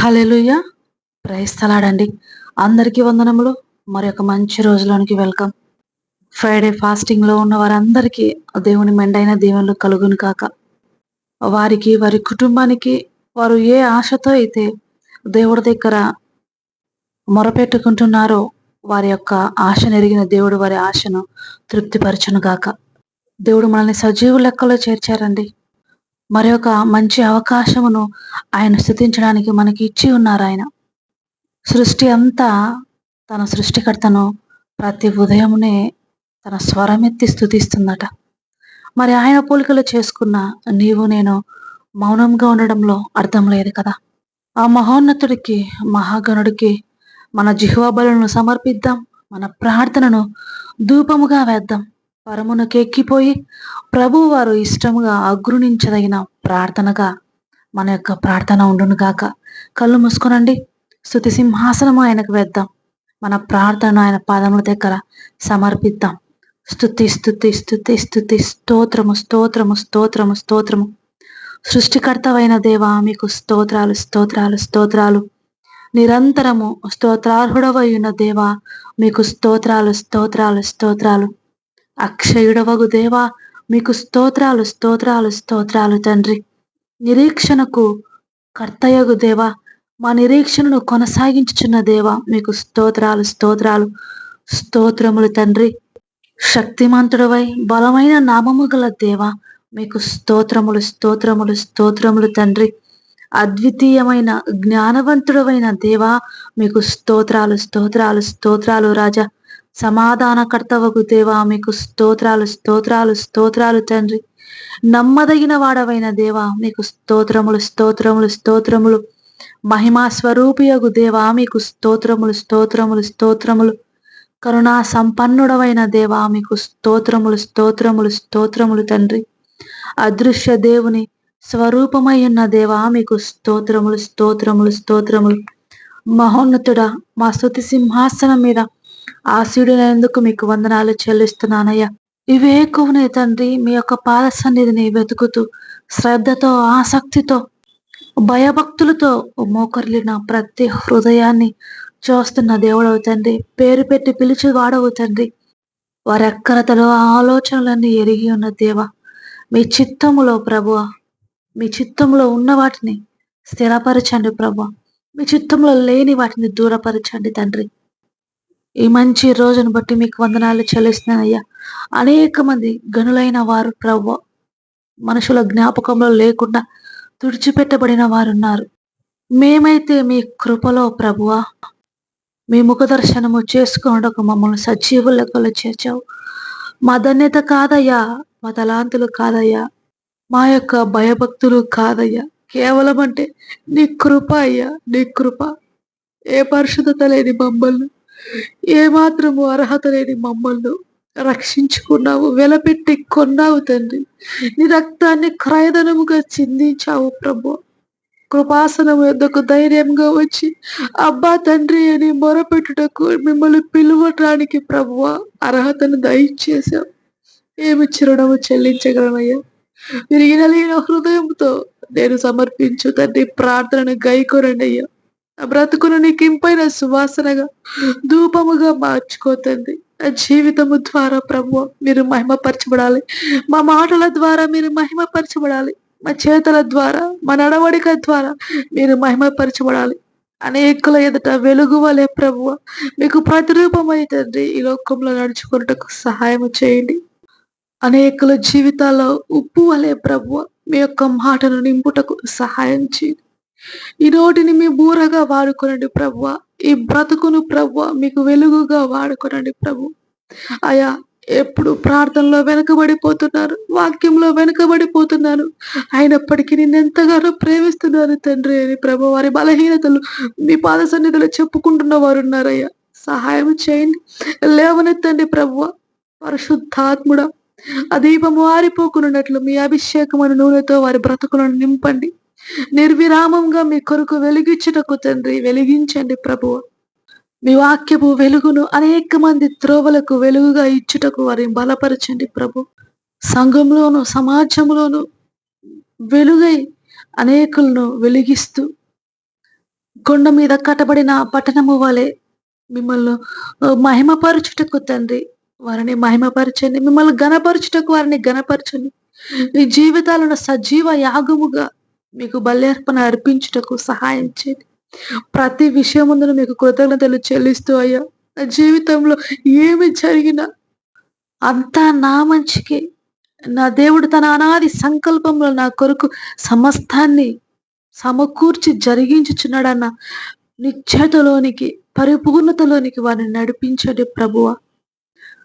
Hallelujah ప్రైస్తలాడండి అందరికీ వందనములు. మరి ఒక మంచి రోజులోనికి వెల్కమ్. ఫ్రైడే ఫాస్టింగ్లో ఉన్న వారందరికీ దేవుని మెండైన దేవుళ్ళు కలుగును కాక. వారికి వారి కుటుంబానికి వారు ఏ ఆశతో అయితే దేవుడి దగ్గర మొరపెట్టుకుంటున్నారో వారి యొక్క ఆశ నెరిగిన దేవుడు వారి ఆశను తృప్తిపరచును గాక. దేవుడు మనల్ని సజీవు లెక్కలో చేర్చారండి. మరి ఒక మంచి అవకాశమును ఆయన స్థుతించడానికి మనకి ఇచ్చి ఉన్నారు ఆయన. సృష్టి అంతా తన సృష్టికర్తను ప్రతి ఉదయమునే తన స్వరమెత్తి స్థుతిస్తుందట. మరి ఆయన పోలికలు చేసుకున్న నీవు నేను మౌనంగా ఉండడంలో అర్థం లేదు కదా? ఆ మహోన్నతుడికి మహాగణుడికి మన జిహ్వాబలను సమర్పిద్దాం మన ప్రార్థనను ధూపముగా వేద్దాం. పరమునకెక్కిపోయి ప్రభు వారు ఇష్టముగా అగ్రుణించదగిన ప్రార్థనగా మన యొక్క ప్రార్థన ఉండును గాక. కళ్ళు మూసుకునండి. స్థుతి సింహాసనం ఆయనకు వేద్దాం. మన ప్రార్థన ఆయన పాదముల దగ్గర సమర్పిద్దాం. స్థుతి స్థుతి స్థుతి స్థుతి స్తోత్రము స్తోత్రము స్తోత్రము స్తోత్రము. సృష్టికర్తవైన దేవా మీకు స్తోత్రాలు స్తోత్రాలు స్తోత్రాలు. నిరంతరము స్తోత్రార్హుడవై ఉన్న దేవా మీకు స్తోత్రాలు స్తోత్రాలు స్తోత్రాలు. అక్షయుడవగు దేవా మీకు స్తోత్రాలు స్తోత్రాలు స్తోత్రాలు తండ్రి. నిరీక్షణకు కర్తయగు దేవా మా నిరీక్షణను కొనసాగించుచున్న దేవా మీకు స్తోత్రాలు స్తోత్రాలు స్తోత్రములు తండ్రి. శక్తిమంతుడవై బలమైన నామము గల దేవా మీకు స్తోత్రములు స్తోత్రములు స్తోత్రములు తండ్రి. అద్వితీయమైన జ్ఞానవంతుడవైన దేవా మీకు స్తోత్రాలు స్తోత్రాలు స్తోత్రాలు రాజా. సమాధానకర్తవకు దేవా మీకు స్తోత్రాలు స్తోత్రాలు స్తోత్రాలు తండ్రి. నమ్మదగిన వాడవైన దేవా మీకు స్తోత్రములు స్తోత్రములు స్తోత్రములు. మహిమా స్వరూపియగు దేవా మీకు స్తోత్రములు స్తోత్రములు స్తోత్రములు. కరుణా సంపన్నుడవైన దేవా మీకు స్తోత్రములు స్తోత్రములు స్తోత్రములు తండ్రి. అదృశ్య దేవుని స్వరూపమై ఉన్న దేవా మీకు స్తోత్రములు స్తోత్రములు స్తోత్రములు. మహోన్నతుడా మా స్థుతి సింహాసనం మీద ఆశీడునందుకు మీకు వందనాలు చెల్లిస్తున్నానయ్యా? ఇవే తండ్రి మీ యొక్క పాద సన్నిధిని వెతుకుతూ శ్రద్ధతో ఆసక్తితో భయభక్తులతో మోకరిలిన ప్రతి హృదయాన్ని చూస్తున్న దేవుడవు తండ్రి పేరు పెట్టి పిలిచి వాడవు తండ్రి. వారి అక్కరతలో ఆలోచనలన్నీ ఎరిగి ఉన్న దేవ మీ చిత్తములో ప్రభువ మీ చిత్తంలో ఉన్న వాటిని స్థిరపరచండి ప్రభు మీ చిత్తంలో లేని వాటిని దూరపరచండి తండ్రి. ఈ మంచి రోజును బట్టి మీకు వందనాలు చెల్లిస్తున్నానయ్యా. అనేక మంది గనులైన వారు ప్రవ్వ మనుషుల జ్ఞాపకంలో లేకుండా తుడిచిపెట్టబడిన వారున్నారు. మేమైతే మీ కృపలో ప్రభువా మీ ముఖ దర్శనము చేసుకున్నకు మమ్మల్ని సజీవ లెక్కలు చేర్చావు. మా ధన్యత కాదయ్యా మా తలాంతులు కాదయ్యా మా యొక్క భయభక్తులు కాదయ్యా. కేవలం అంటే నీ కృప అయ్యా నీ కృప. ఏ పరిశుద్ధత లేని మమ్మల్ని ఏ మాత్రము అర్హత లేని మమ్మల్ని రక్షించుకున్నావు వెలపెట్టి కొన్నావు తండ్రి. నీ రక్తాన్ని క్రయధనముగా చిందించావు ప్రభు. కృపాసనం యొద్దకు ధైర్యంగా వచ్చి అబ్బా తండ్రి అని మొరపెట్టుటకు మిమ్మల్ని పిలువటానికి ప్రభువ అర్హతను దయచేశావు. ఏమి చిరునము చెల్లించగలనయ్యా. విరిగినలేని హృదయంతో నేను సమర్పించు తండ్రి ప్రార్థనను గైకొరండి అయ్యా నా బ్రతుకును నీకింపైన సువాసనగా ధూపముగా మార్చుకోతుంది నా జీవితము ద్వారా ప్రభు మీరు మహిమపరచబడాలి. మా మాటల ద్వారా మీరు మహిమపరచబడాలి. మా చేతల ద్వారా మా నడవడిక ద్వారా మీరు మహిమపరచబడాలి. అనేకుల ఎదుట వెలుగు వలె ప్రభువ మీకు ప్రతిరూపమై తండ్రి ఈ లోకంలో నడుచుకున్నటకు సహాయం చేయండి. అనేకుల జీవితాల్లో ఉప్పు వలె ప్రభువ మీ యొక్క మాటను నింపుటకు సహాయం చేయండి. ఈ నోటిని మీ బూరగా వాడుకోనండి ప్రభువ. ఈ బ్రతుకును ప్రభువ మీకు వెలుగుగా వాడుకోనండి ప్రభు. అయా ఎప్పుడు ప్రార్థనలో వెనకబడిపోతున్నారు వాక్యంలో వెనకబడిపోతున్నారు అయినప్పటికీ నేను ఎంతగానో ప్రేమిస్తున్నాను తండ్రి అని ప్రభు వారి బలహీనతలు మీ పాద సన్నిధిలో చెప్పుకుంటున్న వారు ఉన్నారయ్యా. సహాయం చేయండి. లేవనెత్తండి ప్రభువ. పరిశుద్ధాత్ముడ ఆ దీపము ఆరిపోకున్నట్లు మీ అభిషేకమైన నూనెతో వారి బ్రతుకులను నింపండి. నిర్విరామంగా మీ కొరకు వెలిగించుటకు తండ్రి వెలిగించండి ప్రభు. మీ వాక్యపు వెలుగును అనేక మంది త్రోవలకు వెలుగుగా ఇచ్చుటకు వారిని బలపరచండి ప్రభు. సంఘంలోను సమాజంలోను వెలుగై అనేకులను వెలిగిస్తూ కొండ మీద కట్టబడిన పట్టణము వలె మిమ్మల్ని మహిమపరచుటకు తండ్రి వారిని మహిమపరచండి. మిమ్మల్ని గణపరచుటకు వారిని గణపరచండి మీ జీవితాలను సజీవ యాగముగా మీకు బల్యార్పణ అర్పించుటకు సహాయం చేయండి. ప్రతి విషయం ముందు మీకు కృతజ్ఞతలు చెల్లిస్తూ అయ్యా. నా జీవితంలో ఏమి జరిగినా అంతా నా మంచికి. నా దేవుడు తన అనాది సంకల్పంలో నా కొరకు సమస్తాన్ని సమకూర్చి జరిగించుచున్నాడన్న నిశ్చయతలోనికి పరిపూర్ణతలోనికి వారిని నడిపించండి ప్రభువా.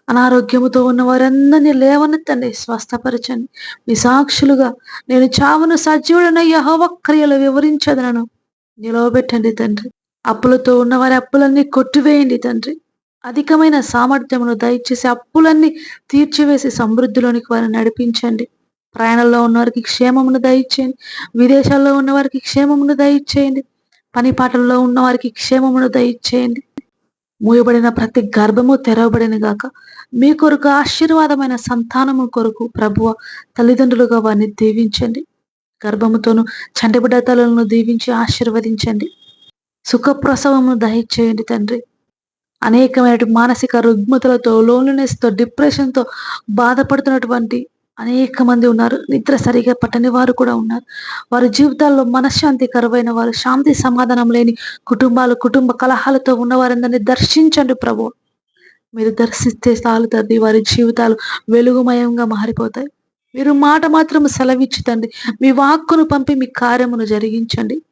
అనారోగ్యముతో ఉన్న వారందరినీ లేవనెత్తండి స్వస్థపరచండి. మీ సాక్షులుగా నేను చావును సజీవుడన యహోవక్రియలు వివరించదనను. నిలవబెట్టండి తండ్రి. అప్పులతో ఉన్న వారి అప్పులన్నీ కొట్టివేయండి తండ్రి. అధికమైన సామర్థ్యమును దయచేసి అప్పులన్నీ తీర్చివేసి సమృద్ధిలోనికి వారిని నడిపించండి. ప్రయాణంలో ఉన్నవారికి క్షేమమును దయచేయండి. విదేశాల్లో ఉన్నవారికి క్షేమమును దయచేయండి. పని పాటల్లో ఉన్నవారికి క్షేమమును దయచేయండి. మూయబడిన ప్రతి గర్భము తెరవబడిన గాక మీ కొరకు ఆశీర్వాదమైన సంతానము కొరకు ప్రభువ తల్లిదండ్రులుగా వారిని దీవించండి. గర్భముతోను చంటిబిడ్డ తలలను దీవించి ఆశీర్వదించండి. సుఖప్రసవము దయచేయండి తండ్రి. అనేకమైన మానసిక రుగ్మతలతో లోన్లీనెస్తో డిప్రెషన్తో బాధపడుతున్నటువంటి అనేక మంది ఉన్నారు. నిద్ర సరిగా పట్టని వారు కూడా ఉన్నారు. వారి జీవితాల్లో మనశ్శాంతి కరువైన వారు శాంతి సమాధానం లేని కుటుంబాలు కుటుంబ కలహాలతో ఉన్న వారందరినీ దర్శించండి ప్రభు. మీరు దర్శిస్తే చాలు తండ్రి వారి జీవితాలు వెలుగుమయంగా మారిపోతాయి. మీరు మాట మాత్రం సెలవిచ్చుతండి. మీ వాక్కును పంపి మీ కార్యమును జరిగించండి.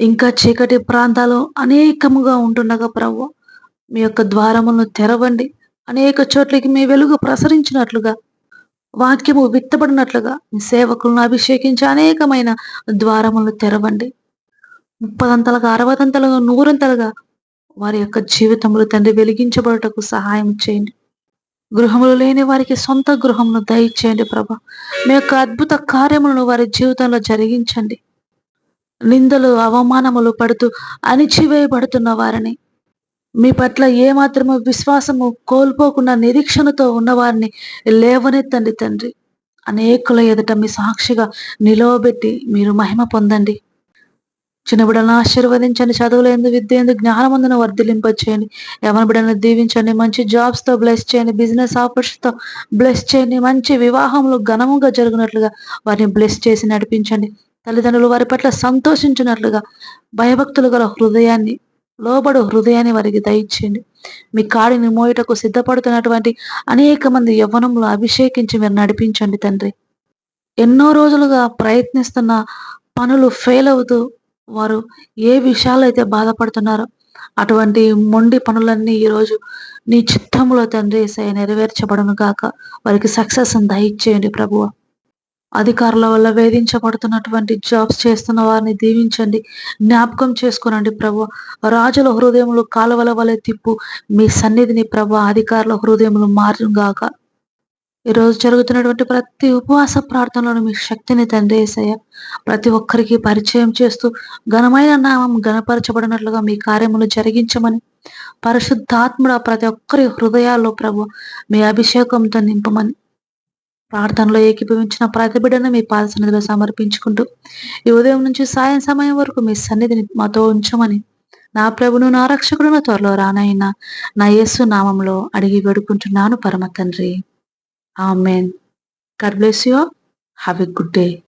ఇంకా చీకటి ప్రాంతాలు అనేకముగా ఉంటుండగా ప్రభు మీ యొక్క ద్వారములను తెరవండి. అనేక చోట్లకి మీ వెలుగు ప్రసరించినట్లుగా వాక్యము విత్తబడినట్లుగా మీ సేవకులను అభిషేకించి అనేకమైన ద్వారములను తెరవండి. ముప్పదంతలుగా అరవదంతలుగా నూరంతలుగా వారి యొక్క జీవితములు తండ్రి వెలిగించబడటకు సహాయం చేయండి. గృహములు లేని వారికి సొంత గృహమును దయచేయండి ప్రభ. మీ యొక్క అద్భుత కార్యములను వారి జీవితంలో జరిగించండి. నిందలు అవమానములు పడుతూ అణిచివేయబడుతున్న వారిని మీ పట్ల ఏమాత్రము విశ్వాసము కోల్పోకుండా నిరీక్షణతో ఉన్నవారిని లేవనెత్తండి తండ్రి అనేకుల ఎదుట మీ సాక్షిగా నిలవబెట్టి మీరు మహిమ పొందండి. చిన్న బిడ్డలను ఆశీర్వదించండి చదువులు ఎందు విద్య ఎందు జ్ఞానమందును వర్ధిలింపచేయండి. ఎవరి బిడ్డలను దీవించండి మంచి జాబ్స్తో బ్లెస్ చేయండి బిజినెస్ ఆఫర్స్తో బ్లెస్ చేయండి మంచి వివాహంలో ఘనముగా జరిగినట్లుగా వారిని బ్లెస్ చేసి నడిపించండి. తల్లిదండ్రులు వారి పట్ల సంతోషించినట్లుగా భయభక్తులు గల హృదయాన్ని లోబడు హృదయాన్ని వారికి దయచేయండి. మీ కాడిని మోయటకు సిద్ధపడుతున్నటువంటి అనేక మంది యవ్వనంలో అభిషేకించి మీరు నడిపించండి తండ్రి. ఎన్నో రోజులుగా ప్రయత్నిస్తున్న పనులు ఫెయిల్ అవుతూ వారు ఏ విషయాలు అయితే బాధపడుతున్నారో అటువంటి మొండి పనులన్నీ ఈరోజు నీ చిత్తంలో తండ్రి సై నెరవేర్చబడను గాక. వారికి సక్సెస్ దయచేయండి ప్రభువ. అధికారుల వల్ల వేధించబడుతున్నటువంటి జాబ్స్ చేస్తున్న వారిని దీవించండి జ్ఞాపకం చేసుకోనండి ప్రభు. రాజుల హృదయములు కాలువల వలె తిప్పు మీ సన్నిధిని ప్రభు అధికారుల హృదయములు మారుగాక ఈరోజు జరుగుతున్నటువంటి ప్రతి ఉపవాస ప్రార్థనలను మీ శక్తిని తండ్రి ప్రతి ఒక్కరికి పరిచయం చేస్తూ ఘనమైన నామం గణపరచబడినట్లుగా మీ కార్యములు జరిగించమని పరిశుద్ధాత్ముడ ప్రతి ఒక్కరి హృదయాల్లో ప్రభు మీ అభిషేకంతో నింపమని ప్రార్థనలో ఏకీభవించిన ప్రతి బిడ్డను మీ పాద సన్నిధిలో సమర్పించుకుంటూ ఈ ఉదయం నుంచి సాయం సమయం వరకు మీ సన్నిధిని మాతో ఉంచమని నా ప్రభును నా రక్షకుడును త్వరలో రానైన నా యేసు నామంలో అడిగి వేడుకుంటున్నాను పరమ తండ్రి amen God bless you. Good day.